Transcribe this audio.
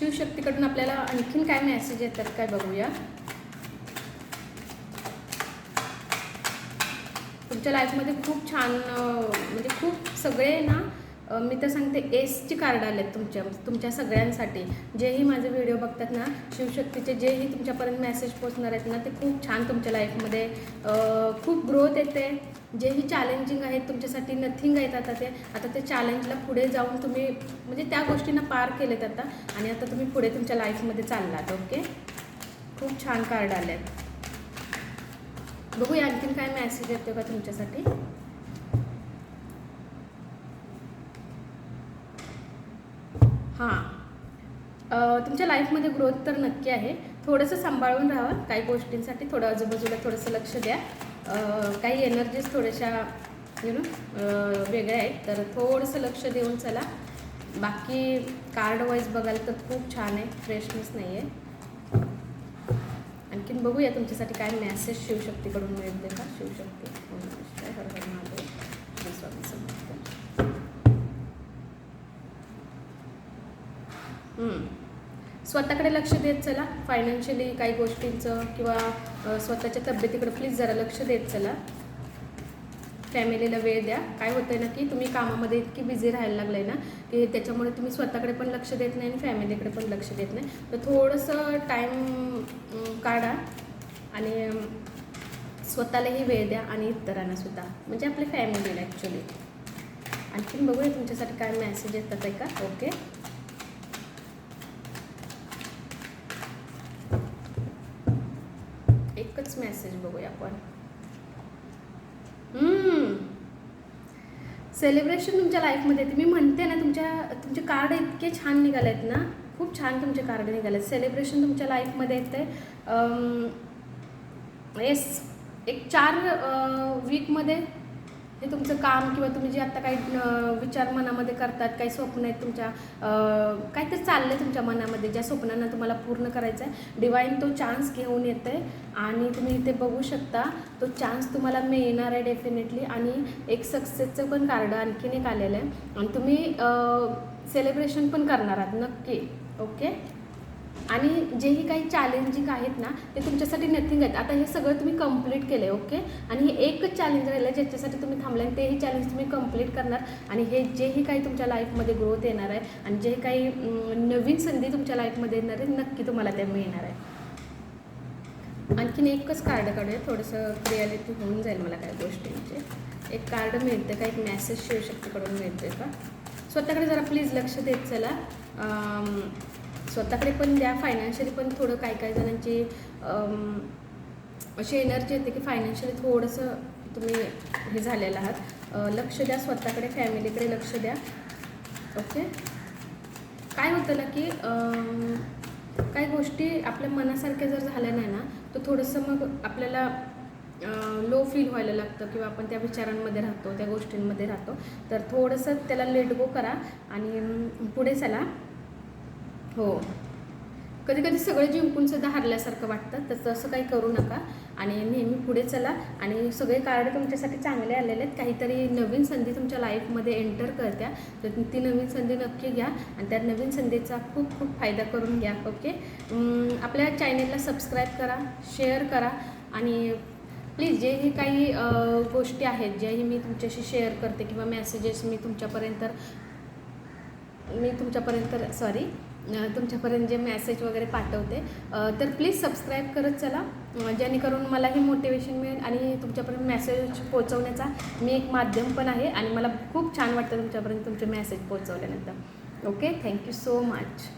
शिवशक्तीकडून आपल्याला आणखीन काय मेसेज येतात काय बघूया. तुमच्या लाईफमध्ये खूप छान म्हणजे खूप सगळे ना मी तर सांगते एसची कार्ड आले आहेत तुमच्या तुमच्या सगळ्यांसाठी. जेही माझे व्हिडिओ बघतात ना शिवशक्तीचे जेही तुमच्यापर्यंत मेसेज पोचणार आहेत ना ते खूप छान तुमच्या लाईफमध्ये खूप ग्रोथ येते. जेही चॅलेंजिंग आहेत तुमच्यासाठी नथिंग आहेत आता ते. आता ते चॅलेंजला पुढे जाऊन तुम्ही म्हणजे त्या गोष्टींना पार केलेत आता. आणि आता तुम्ही पुढे तुमच्या लाईफमध्ये चाललात ओके खूप छान कार्ड आले आहेत बघूया आणखीन काय मेसेज येतो का तुमच्यासाठी हां अं, तुमच्या लाईफमध्ये ग्रोथ तर नक्की आहे. थोडंसं सांभाळून राहा काही गोष्टींसाठी थोडं आजूबाजूला थोडंसं लक्ष द्या. काही एनर्जीज थोड्याशा यु नो वेगळ्या आहेत. तर थोडंसं लक्ष देऊन चला. बाकी कार्ड वाईज बघाल तर खूप छान आहे. फ्रेशनेस नाही आहे. आणखीन बघूया तुमच्यासाठी काय मॅसेज शिवशक्तीकडून मिळते का? शिवशक्ती हो, ओम हर हर महादेव. श्री स्वामी समर्थ. स्वतःकडे लक्ष देत चला. फायनान्शियली काही गोष्टींचं किंवा स्वतःच्या तब्येतीकडे प्लीज जरा लक्ष देत चला. फॅमिलीला वेळ द्या. काय होतंय ना की तुम्ही कामामध्ये इतकी बिझी राहायला लागलाय ना की त्याच्यामुळे तुम्ही स्वतःकडे पण लक्ष देत नाही आणि फॅमिलीकडे पण लक्ष देत नाही. तर थोडंसं टाईम काढा आणि स्वतःलाही वेळ द्या आणि इतरांना सुद्धा. म्हणजे आपल्या फॅमिलीला ॲक्च्युली आणखीन बघूया तुमच्यासाठी काय मेसेज येतात आहे का ओके मेसेज बघूया आपण. सेलिब्रेशन तुमच्या लाईफमध्ये येते. मी म्हणते ना तुमच्या तुमचे कार्ड इतके छान निघाले आहेत ना. खूप छान तुमचे कार्ड निघाले आहेत सेलिब्रेशन तुमच्या लाईफमध्ये येते. येस एक चार वीकमध्ये हे तुमचं काम किंवा तुम्ही जे आत्ता काही विचार मनामध्ये करतात काही स्वप्न आहेत तुमच्या काहीतरी चाललं आहे तुमच्या मनामध्ये ज्या स्वप्नांना तुम्हाला पूर्ण करायचं आहे डिवाईन तो चान्स घेऊन येते आणि तुम्ही इथे बघू शकता तो चान्स तुम्हाला मिळणार आहे डेफिनेटली आणि एक सक्सेसचं पण कार्ड आणखीन एक आलेलं आहे. आणि तुम्ही सेलिब्रेशन पण करणार आहात नक्की. ओके आणि जेही काही चॅलेंजिंग आहेत ना ते तुमच्यासाठी नथिंग आहेत. आता हे सगळं तुम्ही कंप्लीट केलं आहे ओके आणि हे एकच चॅलेंज राहिलं आहे ज्याच्यासाठी तुम्ही थांबले आणि तेही चॅलेंज तुम्ही कंप्लीट करणार. आणि हे जेही काही तुमच्या लाईफमध्ये ग्रोथ येणार आहे आणि जे काही नवीन संधी तुमच्या लाईफमध्ये येणार आहे नक्की तुम्हाला ते मिळणार आहे. आणखीन एकच कार्ड काढूया. थोडंसं रियालिटी होऊन जाईल मला काही गोष्टींचे. एक कार्ड मिळते का? एक मेसेज शिवशक्तीकडून मिळते का? स्वतःकडे जरा प्लीज लक्ष देत चला. स्वतःकडे पण द्या फायनान्शियली पण थोडं काही काही जणांची अशी एनर्जी येते की फायनान्शियली थोडंसं तुम्ही हे झालेलं आहात. लक्ष द्या स्वतःकडे फॅमिलीकडे लक्ष द्या. ओके काय होतं ना की काही गोष्टी आपल्या मनासारख्या जर झाल्या नाही ना तर थोडंसं मग आपल्याला लो फील व्हायला लागतं किंवा आपण त्या विचारांमध्ये राहतो त्या गोष्टींमध्ये राहतो. तर थोडंसं त्याला लेट गो करा आणि पुढे चला. हो. कधी कधी सगळं जिंकून सुद्धा हरल्यासारखं वाटतं तर तसं काही करू नका. आणि नेहमी पुढे चला. आणि सगळे कार्ड तुमच्यासाठी चांगले आलेले आहेत. काहीतरी नवीन संधी तुमच्या लाईफमध्ये एंटर करत्या. तर ती नवीन संधी नक्की घ्या. आणि त्या नवीन संधीचा खूप खूप फायदा करून घ्या. ओके? आपल्या चॅनेलला सबस्क्राईब करा शेअर करा. आणि प्लीज जे ही काही गोष्टी आहेत ज्याही मी तुमच्याशी शेअर करते किंवा मेसेजेस मी तुमच्यापर्यंत मी तुमच्यापर्यंत सॉरी तुमच्यापर्यंत जे मेसेज वगैरे पाठवते. तर प्लीज सबस्क्राईब करत चला. जेणेकरून मलाही मोटिवेशन मिळेल आणि तुमच्यापर्यंत मेसेज पोचवण्याचा मी एक माध्यम पण आहे आणि मला खूप छान वाटतं तुमच्यापर्यंत तुमचे message पोचवल्यानंतर okay thank you so much